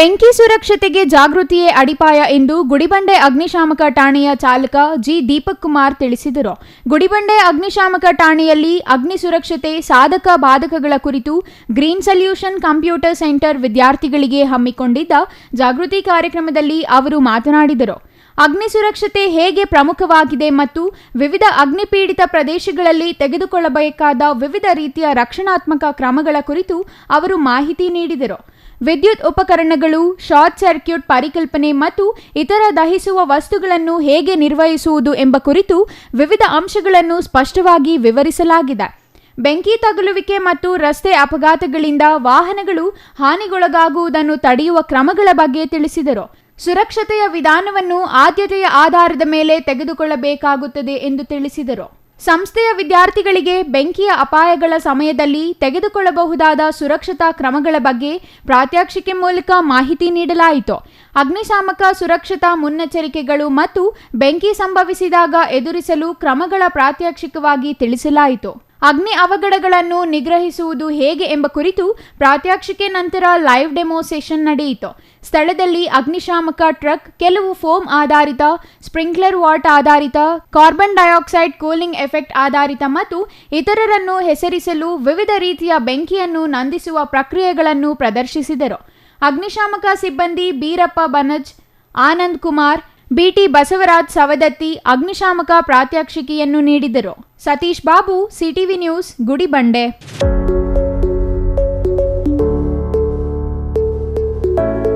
ಬೆಂಕಿ ಸುರಕ್ಷತೆಗೆ ಜಾಗೃತಿಯೇ ಅಡಿಪಾಯ ಎಂದು ಗುಡಿಬಂಡೆ ಅಗ್ನಿಶಾಮಕ ಠಾಣೆಯ ಚಾಲಕ ಜಿ ದೀಪಕ್ ಕುಮಾರ್ ತಿಳಿಸಿದರು. ಗುಡಿಬಂಡೆ ಅಗ್ನಿಶಾಮಕ ಠಾಣೆಯಲ್ಲಿ ಅಗ್ನಿ ಸುರಕ್ಷತೆ, ಸಾಧಕ ಬಾಧಕಗಳ ಕುರಿತು ಗ್ರೀನ್ ಸೊಲ್ಯೂಷನ್ ಕಂಪ್ಯೂಟರ್ ಸೆಂಟರ್ ವಿದ್ಯಾರ್ಥಿಗಳಿಗೆ ಹಮ್ಮಿಕೊಂಡಿದ್ದ ಜಾಗೃತಿ ಕಾರ್ಯಕ್ರಮದಲ್ಲಿ ಅವರು ಮಾತನಾಡಿದರು. ಅಗ್ನಿ ಸುರಕ್ಷತೆ ಹೇಗೆ ಪ್ರಮುಖವಾಗಿದೆ ಮತ್ತು ವಿವಿಧ ಅಗ್ನಿಪೀಡಿತ ಪ್ರದೇಶಗಳಲ್ಲಿ ತೆಗೆದುಕೊಳ್ಳಬೇಕಾದ ವಿವಿಧ ರೀತಿಯ ರಕ್ಷಣಾತ್ಮಕ ಕ್ರಮಗಳ ಕುರಿತು ಅವರು ಮಾಹಿತಿ ನೀಡಿದರು. ವಿದ್ಯುತ್ ಉಪಕರಣಗಳು, ಶಾರ್ಟ್ ಸರ್ಕ್ಯೂಟ್ ಪರಿಕಲ್ಪನೆ ಮತ್ತು ಇತರ ದಹಿಸುವ ವಸ್ತುಗಳನ್ನು ಹೇಗೆ ನಿರ್ವಹಿಸುವುದು ಎಂಬ ಕುರಿತು ವಿವಿಧ ಅಂಶಗಳನ್ನು ಸ್ಪಷ್ಟವಾಗಿ ವಿವರಿಸಲಾಗಿದೆ. ಬೆಂಕಿ ತಗುಲುವಿಕೆ ಮತ್ತು ರಸ್ತೆ ಅಪಘಾತಗಳಿಂದ ವಾಹನಗಳು ಹಾನಿಗೊಳಗಾಗುವುದನ್ನು ತಡೆಯುವ ಕ್ರಮಗಳ ಬಗ್ಗೆ ತಿಳಿಸಿದರು. ಸುರಕ್ಷತೆಯ ವಿಧಾನವನ್ನು ಆದ್ಯತೆಯ ಆಧಾರದ ಮೇಲೆ ತೆಗೆದುಕೊಳ್ಳಬೇಕಾಗುತ್ತದೆ ಎಂದು ತಿಳಿಸಿದರು. ಸಂಸ್ಥೆಯ ವಿದ್ಯಾರ್ಥಿಗಳಿಗೆ ಬೆಂಕಿಯ ಅಪಾಯಗಳ ಸಮಯದಲ್ಲಿ ತೆಗೆದುಕೊಳ್ಳಬಹುದಾದ ಸುರಕ್ಷತಾ ಕ್ರಮಗಳ ಬಗ್ಗೆ ಪ್ರಾತ್ಯಕ್ಷಿಕೆ ಮೂಲಕ ಮಾಹಿತಿ ನೀಡಲಾಯಿತು. ಅಗ್ನಿಶಾಮಕ ಸುರಕ್ಷತಾ ಮುನ್ನೆಚ್ಚರಿಕೆಗಳು ಮತ್ತು ಬೆಂಕಿ ಸಂಭವಿಸಿದಾಗ ಎದುರಿಸಲು ಕ್ರಮಗಳ ಪ್ರಾತ್ಯಕ್ಷಿಕವಾಗಿ ತಿಳಿಸಲಾಯಿತು. ಅಗ್ನಿ ಅವಘಡಗಳನ್ನು ನಿಗ್ರಹಿಸುವುದು ಹೇಗೆ ಎಂಬ ಕುರಿತು ಪ್ರಾತ್ಯಕ್ಷಿಕೆ ನಂತರ ಲೈವ್ ಡೆಮೋ ಸೆಷನ್ ನಡೆಯಿತು. ಸ್ಥಳದಲ್ಲಿ ಅಗ್ನಿಶಾಮಕ ಟ್ರಕ್, ಕೆಲವು ಫೋಮ್ ಆಧಾರಿತ, ಸ್ಪ್ರಿಂಕ್ಲರ್ ವಾಟ್ ಆಧಾರಿತ, ಕಾರ್ಬನ್ ಡೈಆಕ್ಸೈಡ್ ಕೂಲಿಂಗ್ ಎಫೆಕ್ಟ್ ಆಧಾರಿತ ಮತ್ತು ಇತರರನ್ನು ಹೆಸರಿಸಲು ವಿವಿಧ ರೀತಿಯ ಬೆಂಕಿಯನ್ನು ನಂದಿಸುವ ಪ್ರಕ್ರಿಯೆಗಳನ್ನು ಪ್ರದರ್ಶಿಸಿದರು. ಅಗ್ನಿಶಾಮಕ ಸಿಬ್ಬಂದಿ ಬೀರಪ್ಪ ಬನಜ್, ಆನಂದ್ ಕುಮಾರ್ ಬಿಟಿ ಬಸವರಾಜ್ ಸವದತ್ತಿ ಅಗ್ನಿಶಾಮಕ ಪ್ರಾತ್ಯಕ್ಷಿಕೆಯನ್ನು ನೀಡಿದರು. Satish Babu CTV news Gudibande.